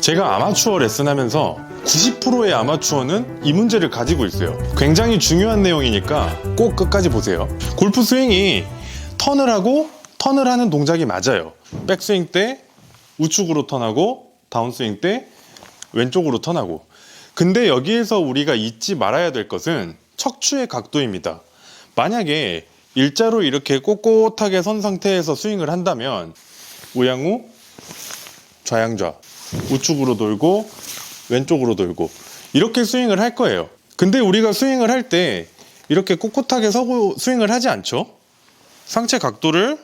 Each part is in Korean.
제가 아마추어 레슨하면서 90%의 아마추어는 이 문제를 가지고 있어요. 굉장히 중요한 내용이니까 꼭 끝까지 보세요. 골프 스윙이 턴을 하고 턴을 하는 동작이 맞아요. 백스윙 때 우측으로 턴하고 다운스윙 때 왼쪽으로 턴하고. 근데 여기에서 우리가 잊지 말아야 될 것은 척추의 각도입니다. 만약에 일자로 이렇게 꼿꼿하게 선 상태에서 스윙을 한다면 우양우 좌양좌 우측으로 돌고 왼쪽으로 돌고 이렇게 스윙을 할 거예요. 근데 우리가 스윙을 할 때 이렇게 꼿꼿하게 서고 스윙을 하지 않죠? 상체 각도를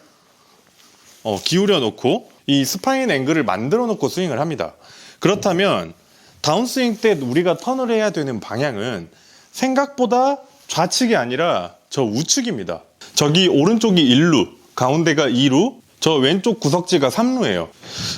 어, 기울여 놓고 이 스파인 앵글을 만들어 놓고 스윙을 합니다. 그렇다면 다운스윙 때 우리가 턴을 해야 되는 방향은 생각보다 좌측이 아니라 저 우측입니다. 저기 오른쪽이 1루, 가운데가 2루, 저 왼쪽 구석지가 3루예요.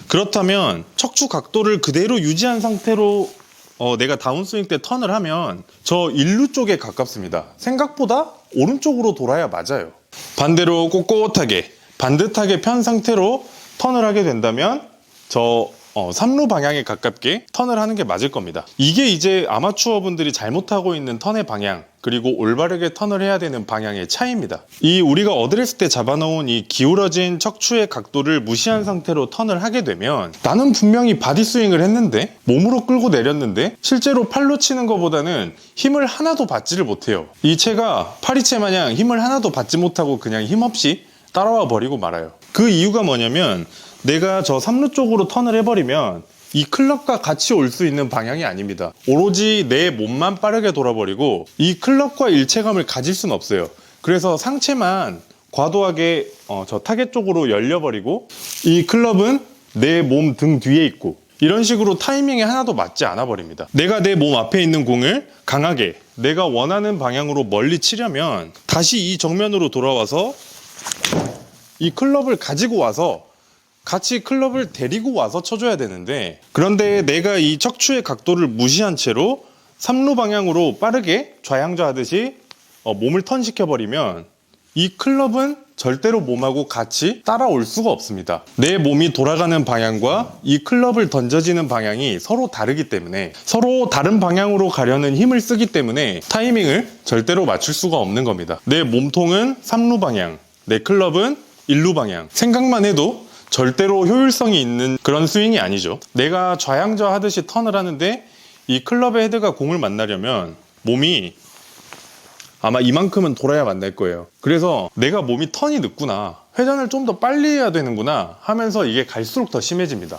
그렇다면 척추 각도를 그대로 유지한 상태로 어, 내가 다운스윙 때 턴을 하면 저 1루 쪽에 가깝습니다. 생각보다 오른쪽으로 돌아야 맞아요. 반대로 꼿꼿하게 반듯하게 편 상태로 턴을 하게 된다면 저 어, 3루 방향에 가깝게 턴을 하는 게 맞을 겁니다. 이게 이제 아마추어 분들이 잘못하고 있는 턴의 방향, 그리고 올바르게 턴을 해야 되는 방향의 차이입니다. 이 우리가 어드레스 때 잡아놓은 이 기울어진 척추의 각도를 무시한 상태로 턴을 하게 되면 나는 분명히 바디 스윙을 했는데 몸으로 끌고 내렸는데 실제로 팔로 치는 것보다는 힘을 하나도 받지를 못해요. 이 채가 파리채 마냥 힘을 하나도 받지 못하고 그냥 힘없이 따라와 버리고 말아요. 그 이유가 뭐냐면 내가 저 3루 쪽으로 턴을 해버리면 이 클럽과 같이 올 수 있는 방향이 아닙니다. 오로지 내 몸만 빠르게 돌아버리고 이 클럽과 일체감을 가질 수는 없어요. 그래서 상체만 과도하게 어, 저 타겟 쪽으로 열려버리고 이 클럽은 내 몸 등 뒤에 있고 이런 식으로 타이밍에 하나도 맞지 않아 버립니다. 내가 내 몸 앞에 있는 공을 강하게 내가 원하는 방향으로 멀리 치려면 다시 이 정면으로 돌아와서 이 클럽을 가지고 와서 같이 클럽을 데리고 와서 쳐줘야 되는데 그런데 내가 이 척추의 각도를 무시한 채로 3루 방향으로 빠르게 좌양좌 하듯이 어, 몸을 턴시켜 버리면 이 클럽은 절대로 몸하고 같이 따라올 수가 없습니다. 내 몸이 돌아가는 방향과 이 클럽을 던져지는 방향이 서로 다르기 때문에 서로 다른 방향으로 가려는 힘을 쓰기 때문에 타이밍을 절대로 맞출 수가 없는 겁니다. 내 몸통은 3루 방향, 내 클럽은 1루 방향. 생각만 해도 절대로 효율성이 있는 그런 스윙이 아니죠. 내가 좌양좌 하듯이 턴을 하는데 이 클럽의 헤드가 공을 만나려면 몸이 아마 이만큼은 돌아야 만날 거예요. 그래서 내가 몸이 턴이 늦구나. 회전을 좀 더 빨리 해야 되는구나 하면서 이게 갈수록 더 심해집니다.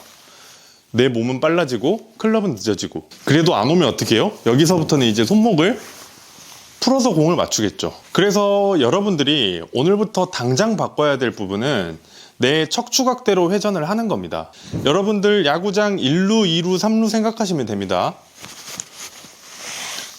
내 몸은 빨라지고 클럽은 늦어지고. 그래도 안 오면 어떻게 해요? 여기서부터는 이제 손목을 풀어서 공을 맞추겠죠. 그래서 여러분들이 오늘부터 당장 바꿔야 될 부분은 내 척추각대로 회전을 하는 겁니다. 여러분들 야구장 1루, 2루, 3루 생각하시면 됩니다.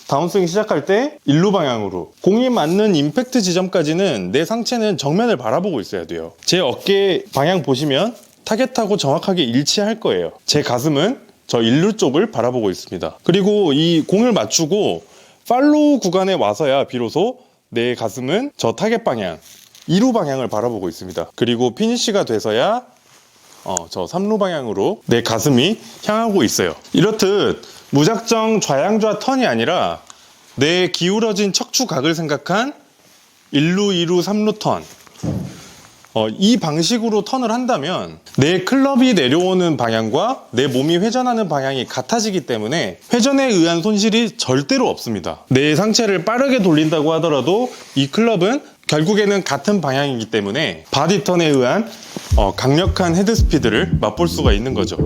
다운스윙 시작할 때 1루 방향으로 공이 맞는 임팩트 지점까지는 내 상체는 정면을 바라보고 있어야 돼요. 제 어깨 방향 보시면 타겟하고 정확하게 일치할 거예요. 제 가슴은 저 1루 쪽을 바라보고 있습니다. 그리고 이 공을 맞추고 팔로우 구간에 와서야 비로소 내 가슴은 저 타겟 방향 2루 방향을 바라보고 있습니다. 그리고 피니쉬가 돼서야 어, 저 3루 방향으로 내 가슴이 향하고 있어요. 이렇듯 무작정 좌양좌 턴이 아니라 내 기울어진 척추각을 생각한 1루, 2루, 3루 턴. 어, 이 방식으로 턴을 한다면 내 클럽이 내려오는 방향과 내 몸이 회전하는 방향이 같아지기 때문에 회전에 의한 손실이 절대로 없습니다. 내 상체를 빠르게 돌린다고 하더라도 이 클럽은 결국에는 같은 방향이기 때문에 바디 턴에 의한 어, 강력한 헤드 스피드를 맛볼 수가 있는 거죠.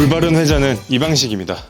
올바른 회전은 이 방식입니다.